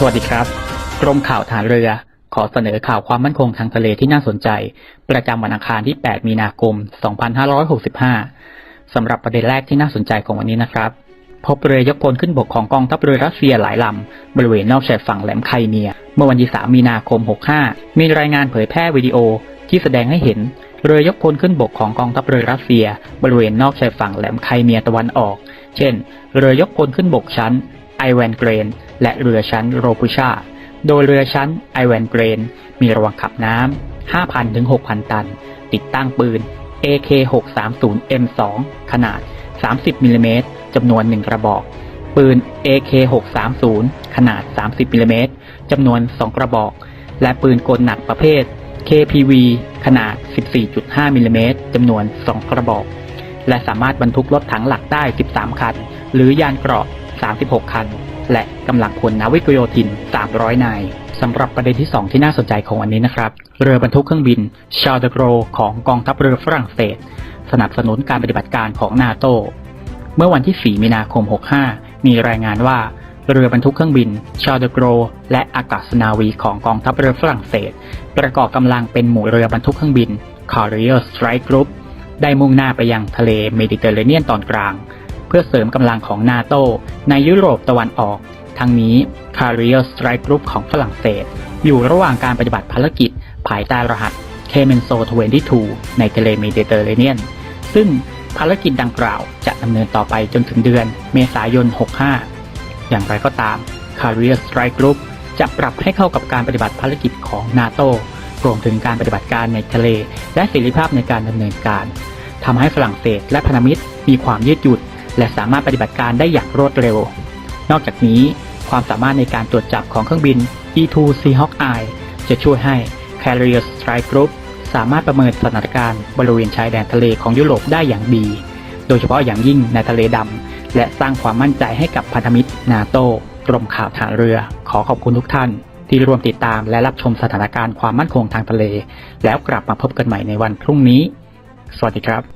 สวัสดีครับ กรมข่าวฐานเรือ ขอเสนอข่าวความมั่นคงทางทะเลที่น่าสนใจ ประจำวันอังคารที่ 8 มีนาคม 2565 สำหรับประเด็นแรกที่น่าสนใจของวันนี้นะครับ พบเรือยกพลขึ้นบกของกองทัพเรือรัสเซียหลายลำ บริเวณนอกชายฝั่งแหลมไคเมีย เมื่อวันที่ 3 มีนาคม 65 มีรายงานเผยแพร่วิดีโอที่แสดงให้เห็น เรือยกพลขึ้นบกของกองทัพเรือรัสเซีย บริเวณนอกชายฝั่งแหลมไคเมียตะวันออก เช่น เรือยกพลขึ้นบกชั้นไอแวนเกรน และเรือชั้นโรพุชา โดยเรือชั้นไอแวนเกรน มีระวังขับน้ำ 5,000 ถึง 6,000 ตัน ติดตั้งปืน AK-630M2 ขนาด 30มิลลิเมตรจำนวน 1 กระบอก ปืน AK-630 ขนาด 30มิลลิเมตรจำนวน 2 กระบอก และปืนกลหนักประเภท KPV ขนาด 14.5มิลลิเมตรจำนวน 2 กระบอก และสามารถบรรทุกรถถังหลักได้ 13 คัน หรือยานเกราะ 36 คัน และกำลังพลนาวิกโยธิน 300 นายสำหรับประเด็นที่ 2 ที่น่าสนใจของวันนี้นะครับ เรือบรรทุกเครื่องบินชาร์ดโกรของกองทัพเรือฝรั่งเศส สนับสนุนการปฏิบัติการของนาโต เมื่อวันที่ 4 มีนาคม 65 มีรายงานว่าเรือบรรทุกเครื่องบินชาร์ดโกรและอากาศนาวีของกองทัพเรือฝรั่งเศส ประกอบกำลังเป็นหมู่เรือบรรทุกเครื่องบิน Carrier Strike Group ได้มุ่งหน้าไปยังทะเลเมดิเตอร์เรเนียนตอนกลาง เพื่อเสริมกำลังของนาโตในยุโรปตะวันออก ทั้งนี้ Carrier Strike Group ของฝรั่งเศส อยู่ระหว่างการปฏิบัติภารกิจ ภายใต้รหัส k m e n s o 22 ในทะเลเมดิเตอร์เรเนียน ซึ่งภารกิจดังกล่าวจะดำเนินต่อไปจนถึงเดือนเมษายน 65 อย่างไรก็ตาม Carrier Strike Group จะปรับให้เข้ากับการปฏิบัติภารกิจของนาโตรวมถึงการปฏิบัติการในทะเล และเสรีภาพในการดำเนินการทำให้ฝรั่งเศสและพันธมิตรมีความยืดหยุ่น และสามารถปฏิบัติการได้อย่างรวดเร็ว นอกจากนี้ ความสามารถในการตรวจจับของเครื่องบิน E2 Seahawk Eye จะช่วยให้ Carrier Strike Group สามารถประเมินสถานการณ์บริเวณชายแดนทะเลของยุโรปได้อย่างดี โดยเฉพาะอย่างยิ่งในทะเลดำ และสร้างความมั่นใจให้กับพันธมิตรนาโตกรมข่าวฐานเรือ ขอขอบคุณทุกท่าน ที่ร่วมติดตามและรับชมสถานการณ์ความมั่นคงทางทะเล แล้วกลับมาพบกันใหม่ในวันพรุ่งนี้ สวัสดีครับ